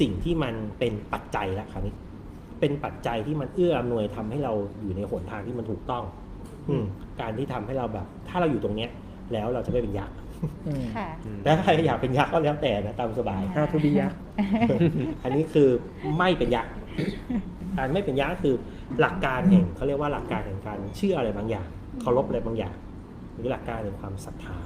สิ่งที่มันเป็นปัจจัยแล้วคราวนี้ เป็นปัจจัยที่มันเอื้ออำนวยทำให้เราอยู่ในหนทางที่มันถูกต้อง อืมการที่ทำให้เราแบบ ถ้าเราอยู่ตรงเนี้ย แล้วเราจะไม่เป็นยักษ์อืมค่ะแล้วใครอยากเป็นยักษ์ก็แล้วแต่นะตามสบาย How to be ยักษ์อันนี้คือไม่เป็นยักษ์การไม่เป็นยักษ์ก็คือหลักการแห่งเขาเรียกว่าหลักการแห่งการเชื่ออะไรบางอย่างเคารพอะไรบางอย่างหรือหลักการแห่งความศรัทธา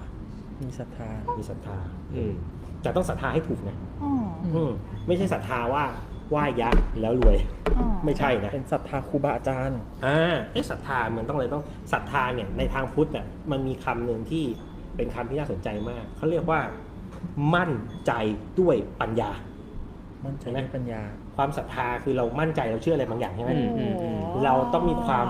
มีศรัทธามีศรัทธา อืม แต่ต้องศรัทธาให้ถูกนะอ๋ออืมไม่ใช่ศรัทธาว่าไหว้ยักษ์แล้วรวย อ๋อไม่ใช่นะ เป็นศรัทธาครูบาอาจารย์ อ่าเอ๊ะศรัทธามันต้องเลยต้องศรัทธาเนี่ยในทางพุทธอะมันมีคำหนึ่งที่เป็นคำที่น่าสนใจมากเขาเรียกว่า มั่นใจด้วยปัญญา มั่นใจในปัญญา ความศรัทธาคือเรามั่นใจเราเชื่ออะไรบางอย่างใช่ไหม อืมโอ้โหเราต้องมีความ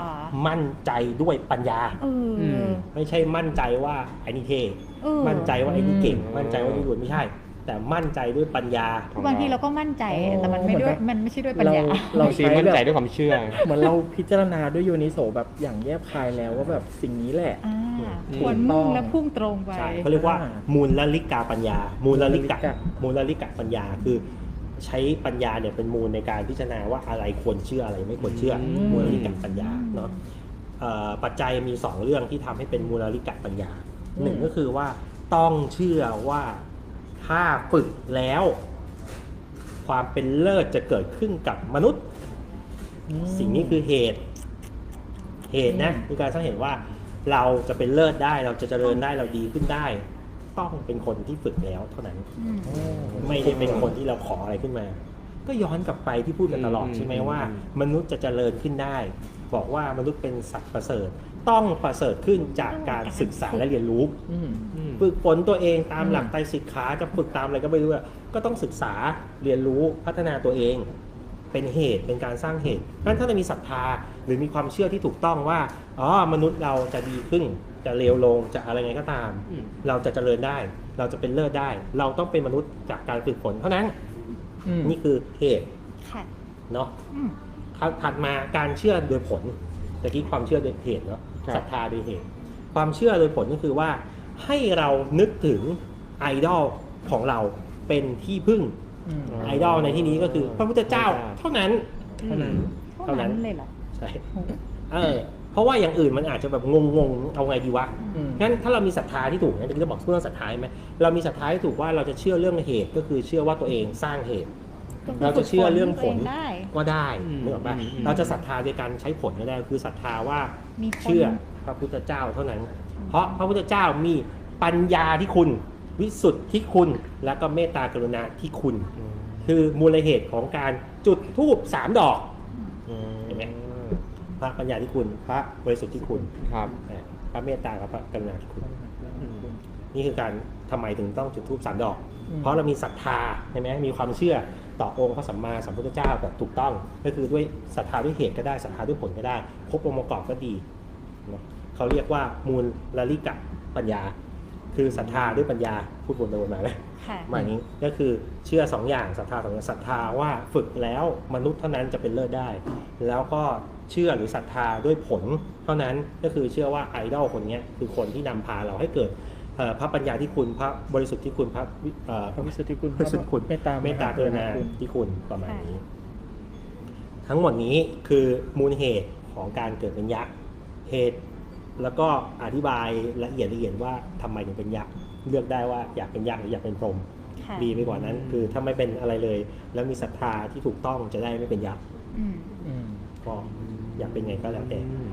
มั่นใจด้วยปัญญาเอออมไม่ใช่มั่นใจว่าไอ้นี่เท่เออมั่นใจว่าไอ้นี่เก่งอืมมั่นใจว่าไอ้นี่รวยไม่ใช่ แต่มั่นใจด้วยปัญญาบางทีเราก็มั่นใจโอ้แต่มันไม่ด้วยเหมือนแบบมันไม่ใช่ด้วยปัญเราญาเราบางทีใช้มั่นแบใจบด้วยความเชื่อ เหมือนเราพิจารณาด้วยโยนิโสแบบอย่างแยบคายแล้วว่าแบบสิ่งนี้แหละอ่าอืมควรมุ่งและพุ่งตรงไปใช่เขาเรียกว่าอ่ามูลลิกาปัญญา มูลลิกะมูลลิกะมูลลิกะปัญญาคือ ใช้ปัญญาเนี่ยเป็นมูลในการพิจารณาว่าอะไรควรเชื่ออะไรไม่ควรเชื่ออมมูลลิกะปัญญาเนาะเอ่อปัจจัยมีสองเรื่องที่ทำให้เป็นมูลลิกะปัญญาหนึ่งก็คือว่าต้องเชื่อว่าถ้าฝึกแล้ว ความเป็นเลิศจะเกิดขึ้นกับมนุษย์อืมสิ่งนี้คือเหตุ เหตุนะคือการสร้างเห็นว่าเราจะเป็นเลิศได้เราจะเจริญได้เราดีขึ้นได้ ต้องเป็นคนที่ฝึกแล้วเท่านั้นอืมโอ้ไม่ได้เป็นคนที่เราขออะไรขึ้นมา ก็ย้อนกลับไปที่พูดกันตลอดอืมใช่ไหมอืมว่าอืมมนุษย์จะเจริญขึ้นได้ บอกว่ามนุษย์เป็นสัตว์ประเสริฐ ต้องประเสริฐขึ้นจากการศึกษาและเรียนรู้อืมอืมฝึกฝนตัวเองตามอืมหลักไตรสิกขาจะฝึกตามอะไรก็ไม่รู้อะก็ต้องศึกษาเรียนรู้พัฒนาตัวเอง เป็นเหตุเป็นการสร้างเหตุเพราะฉะนั้นถ้าเรามีศรัทธาหรือมีความเชื่อที่ถูกต้องว่าอ๋อมนุษย์เราจะดีขึ้นจะเลวลงจะอะไรไงก็ตามอืมเราจะเจริญได้ เราจะเป็นเลิศได้ เราต้องเป็นมนุษย์จากการฝึกฝนเท่านั้นอืมนี่คือเหตุค่ะเนาะอืมครับถัดมาการเชื่อโดยผลตะกี้ความเชื่อโดยเหตุเนาะครับศรัทธาโดยเหตุ ความเชื่อโดยผลก็คือว่าให้เรานึกถึงไอดอลของเราเป็นที่พึ่งอืม ไอดอลในที่นี้ก็คือพระพุทธเจ้าเท่านั้น เท่านั้นเท่านั้นเลยเหรอใช่เออเพราะว่าอย่างอื่นมันอาจจะแบบงงๆเอาไงดีวะอืมงั้นถ้าเรามีศรัทธาที่ถูกนะเดี๋ยวจะบอกเรื่องศรัทธาใช่ไหมเรามีศรัทธาที่ถูกว่าเราจะเชื่อเรื่องเหตุก็คือเชื่อว่าตัวเองสร้างเหตุ เราจะเชื่อเรื่องผลได้ก็ได้อืมนึกออกปะอืมอืมเราจะศรัทธาโดยการใช้ผลก็ได้คือศรัทธาว่ามีคนเชื่อพระพุทธเจ้าเท่านั้น เพราะพระพุทธเจ้ามีปัญญาที่คุณ วิสุทธิที่คุณแล้วก็เมตตากรุณาที่คุณ คือมูลเหตุของการจุดธูปสามดอกเห็นไหมพระปัญญาที่คุณ พระบริสุทธิ์ที่คุณครับนะพระเมตตากับพระกรุณาที่คุณอืมนี่คือการทำไมถึงต้องจุดธูปสามดอกอืมเพราะเรามีศรัทธาใช่ไหมมีความเชื่อต่อองค์พระสัมมาสัมพุทธเจ้าแบบถูกต้อง ก็คือด้วยศรัทธาด้วยเหตุก็ได้ศรัทธาด้วยผลก็ได้ครบองค์ประกอบก็ดีเนอะเขาเรียกว่ามูลลลิกะปัญญา คือศรัทธาด้วยปัญญาพูดวนไปวนมาเลยค่ะหมายนี้ก็คือเชื่อสองอย่างศรัทธาสองอย่างศรัทธาว่าฝึกแล้วมนุษย์เท่านั้นจะเป็นเลิศได้ แล้วก็เชื่อหรือศรัทธาด้วยผล เท่านั้นก็คือเชื่อว่าไอดอลคนเนี้ยคือคนที่นำพาเราให้เกิดเอ่อพระปัญญาที่คุณพระบริสุทธิ์ที่คุณพระวิเอ่อพระวิสุทธิคุณบริสุทธิ์คุณเมตตาเมตตากรุณาคุณที่คุณประมาณนี้ ทั้งหมดนี้คือมูลเหตุของการเกิดเป็นยักษ์เหตุ แล้วก็อธิบายละเอียดละเอียดว่าทำไมถึงเป็นยักษ์เลือกได้ว่าอยากเป็นยักษ์หรืออยากเป็นพรหมค่ะดีไปกว่านั้น คือถ้าไม่เป็นอะไรเลย แล้วมีศรัทธาที่ถูกต้องจะได้ไม่เป็นยักษ์อืมอืมก็อยากเป็นไงก็แล้วแต่อืม